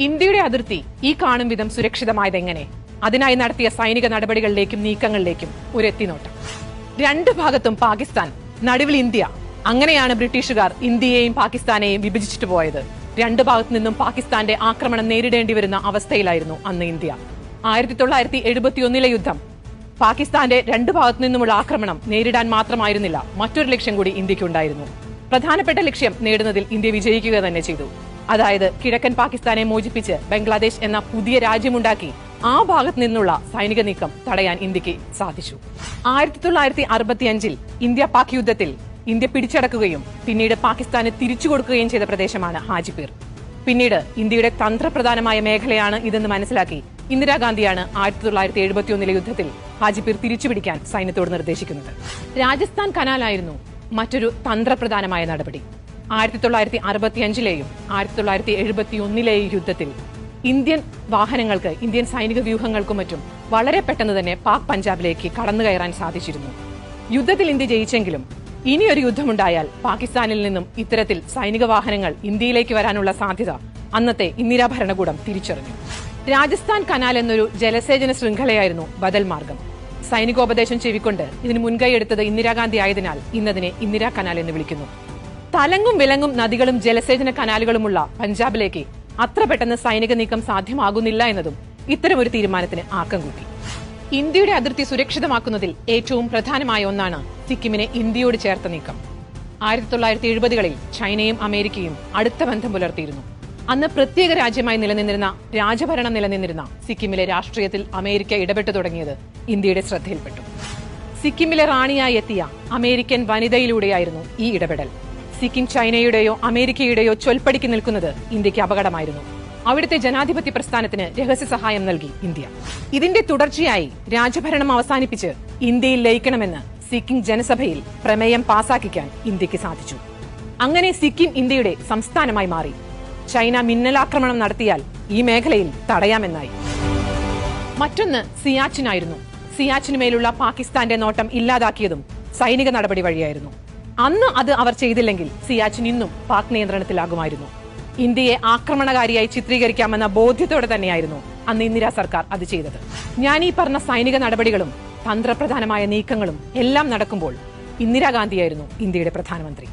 ഇന്ത്യയുടെ അതിർത്തി ഈ കാണും വിധം സുരക്ഷിതമായത് എങ്ങനെ അതിനായി നടത്തിയ സൈനിക നടപടികളിലേക്കും നീക്കങ്ങളിലേക്കും ഒരു എത്തിനോട്ടം രണ്ട് ഭാഗത്തും പാകിസ്ഥാൻ നടുവിൽ ഇന്ത്യ. അങ്ങനെയാണ് ബ്രിട്ടീഷുകാർ ഇന്ത്യയെയും പാകിസ്ഥാനെയും വിഭജിച്ചിട്ട് പോയത്. രണ്ട് ഭാഗത്തു നിന്നും പാകിസ്ഥാന്റെ ആക്രമണം നേരിടേണ്ടി വരുന്ന അവസ്ഥയിലായിരുന്നു അന്ന് ഇന്ത്യ. ആയിരത്തി തൊള്ളായിരത്തി എഴുപത്തിയൊന്നിലെ യുദ്ധം. പാകിസ്ഥാന്റെ രണ്ട് ഭാഗത്തു നിന്നുമുള്ള ആക്രമണം നേരിടാൻ മാത്രമായിരുന്നില്ല മറ്റൊരു ലക്ഷ്യം കൂടി ഇന്ത്യക്കുണ്ടായിരുന്നു. പ്രധാനപ്പെട്ട ലക്ഷ്യം നേടുന്നതിൽ ഇന്ത്യ വിജയിക്കുക തന്നെ ചെയ്തു. അതായത് കിഴക്കൻ പാകിസ്ഥാനെ മോചിപ്പിച്ച് ബംഗ്ലാദേശ് എന്ന പുതിയ രാജ്യമുണ്ടാക്കി ആ ഭാഗത്ത് നിന്നുള്ള സൈനിക നീക്കം തടയാൻ ഇന്ത്യയ്ക്ക് സാധിച്ചു. ആയിരത്തി തൊള്ളായിരത്തി അറുപത്തിയഞ്ചിൽ ഇന്ത്യ പാക് യുദ്ധത്തിൽ ഇന്ത്യ പിടിച്ചടക്കുകയും പിന്നീട് പാകിസ്ഥാന് തിരിച്ചു കൊടുക്കുകയും ചെയ്ത പ്രദേശമാണ് ഹാജിപീർ. പിന്നീട് ഇന്ത്യയുടെ തന്ത്രപ്രധാനമായ മേഖലയാണ് ഇതെന്ന് മനസ്സിലാക്കി ഇന്ദിരാഗാന്ധിയാണ് ആയിരത്തി തൊള്ളായിരത്തി എഴുപത്തിയൊന്നിലെ യുദ്ധത്തിൽ ഹാജിപീർ തിരിച്ചുപിടിക്കാൻ സൈന്യത്തോട് നിർദ്ദേശിക്കുന്നത്. രാജസ്ഥാൻ കനാലായിരുന്നു മറ്റൊരു തന്ത്രപ്രധാനമായ നടപടി. ആയിരത്തി തൊള്ളായിരത്തി അറുപത്തിയഞ്ചിലെയും ആയിരത്തി തൊള്ളായിരത്തി എഴുപത്തി ഒന്നിലെയും യുദ്ധത്തിൽ ഇന്ത്യൻ വാഹനങ്ങൾക്ക് ഇന്ത്യൻ സൈനിക വ്യൂഹങ്ങൾക്കും മറ്റും വളരെ പെട്ടെന്ന് തന്നെ പാക് പഞ്ചാബിലേക്ക് കടന്നു കയറാൻ സാധിച്ചിരുന്നു. യുദ്ധത്തിൽ ഇന്ത്യ ജയിച്ചെങ്കിലും ഇനിയൊരു യുദ്ധമുണ്ടായാൽ പാകിസ്ഥാനിൽ നിന്നും ഇത്തരത്തിൽ സൈനിക വാഹനങ്ങൾ ഇന്ത്യയിലേക്ക് വരാനുള്ള സാധ്യത അന്നത്തെ ഇന്ദിരാ ഭരണകൂടം തിരിച്ചറിഞ്ഞു. രാജസ്ഥാൻ കനാൽ എന്നൊരു ജലസേചന ശൃംഖലയായിരുന്നു ബദൽ മാർഗം. സൈനികോപദേശം ചെവിക്കൊണ്ട് ഇതിന് മുൻകൈ എടുത്തത് ഇന്ദിരാഗാന്ധി ആയതിനാൽ ഇന്നതിനെ ഇന്ദിരാ കനാൽ എന്ന് വിളിക്കുന്നു. തലങ്ങും വിലങ്ങും നദികളും ജലസേചന കനാലുകളുമുള്ള പഞ്ചാബിലേക്ക് അത്ര പെട്ടെന്ന് സൈനിക നീക്കം സാധ്യമാകുന്നില്ല എന്നതും ഇത്തരമൊരു തീരുമാനത്തിന് ആക്കം കൂട്ടി. ഇന്ത്യയുടെ അതിർത്തി സുരക്ഷിതമാക്കുന്നതിൽ ഏറ്റവും പ്രധാനമായ ഒന്നാണ് സിക്കിമിനെ ഇന്ത്യയോട് ചേർത്ത നീക്കം. ആയിരത്തി തൊള്ളായിരത്തി എഴുപതുകളിൽ ചൈനയും അമേരിക്കയും അടുത്ത ബന്ധം പുലർത്തിയിരുന്നു. അന്ന് പ്രത്യേക രാജ്യമായി നിലനിന്നിരുന്ന രാജഭരണം നിലനിന്നിരുന്ന സിക്കിമിലെ രാഷ്ട്രീയത്തിൽ അമേരിക്ക ഇടപെട്ടു തുടങ്ങിയത് ഇന്ത്യയുടെ ശ്രദ്ധയിൽപ്പെട്ടു. സിക്കിമിലെ റാണിയായി എത്തിയ അമേരിക്കൻ വനിതയിലൂടെയായിരുന്നു ഈ ഇടപെടൽ. സിക്കിം ചൈനയുടെയോ അമേരിക്കയുടെയോ ചൊൽപ്പടിക്ക് നിൽക്കുന്നത് ഇന്ത്യയ്ക്ക് അപകടമായിരുന്നു. അവിടുത്തെ ജനാധിപത്യ പ്രസ്ഥാനത്തിന് രഹസ്യ സഹായം നൽകി ഇന്ത്യ. ഇതിന്റെ തുടർച്ചയായി രാജഭരണം അവസാനിപ്പിച്ച് ഇന്ത്യയിൽ ലയിക്കണമെന്ന് സിക്കിം ജനസഭയിൽ പ്രമേയം പാസാക്കിക്കാൻ ഇന്ത്യയ്ക്ക് സാധിച്ചു. അങ്ങനെ സിക്കിം ഇന്ത്യയുടെ സംസ്ഥാനമായി മാറി. ചൈന മിന്നലാക്രമണം നടത്തിയാൽ ഈ മേഖലയിൽ തടയാമെന്നായി. മറ്റൊന്ന് സിയാച്ചിനായിരുന്നു സിയാച്ചിനുമേലുള്ള പാകിസ്ഥാന്റെ നോട്ടം ഇല്ലാതാക്കിയതും സൈനിക നടപടി വഴിയായിരുന്നു. അന്ന് അത് അവർ ചെയ്തില്ലെങ്കിൽ സിയാച്ചിൻ ഇന്നും പാക് നിയന്ത്രണത്തിലാകുമായിരുന്നു. ഇന്ത്യയെ ആക്രമണകാരിയായി ചിത്രീകരിക്കാമെന്ന ബോധ്യത്തോടെ തന്നെയായിരുന്നു അന്ന് ഇന്ദിരാ സർക്കാർ അത് ചെയ്തത്. ഞാൻ ഈ പറഞ്ഞ സൈനിക നടപടികളും തന്ത്രപ്രധാനമായ നീക്കങ്ങളും എല്ലാം നടക്കുമ്പോൾ ഇന്ദിരാഗാന്ധിയായിരുന്നു ഇന്ത്യയുടെ പ്രധാനമന്ത്രി.